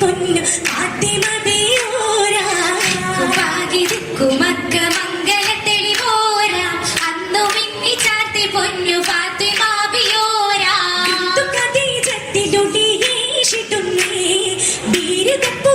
പൊന്നു ഫാത്തിമബിയോരാ കുമക്ക മംഗള തെളിവോരാ. അന്നു മിന്നി ചാർത്തി പൊന്നു ഫാത്തിമാബിയോരാ കഥീജത്തിലൊടിയേഷിട്ടുന്നേ വീരതപ്പോ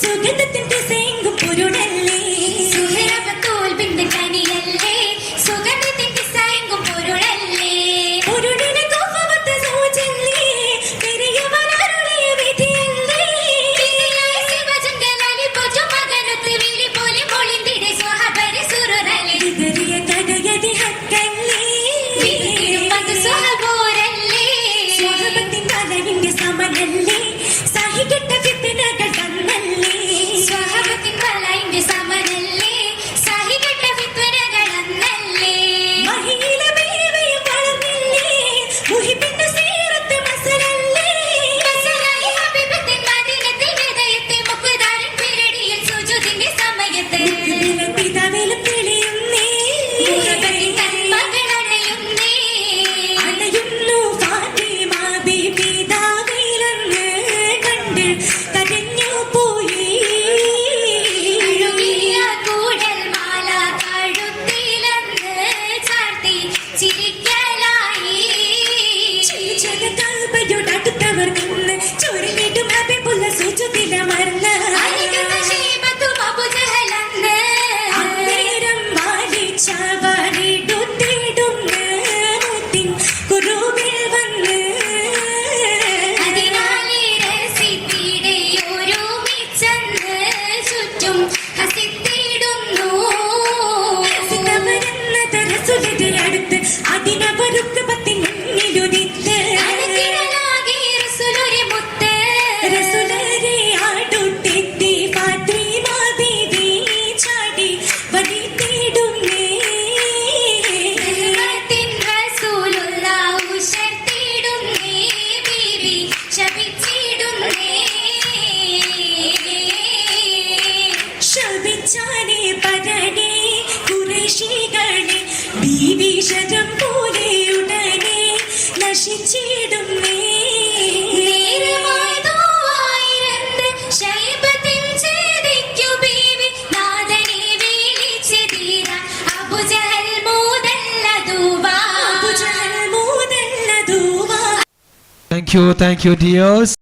സുഖ But you're thank you thank you dios.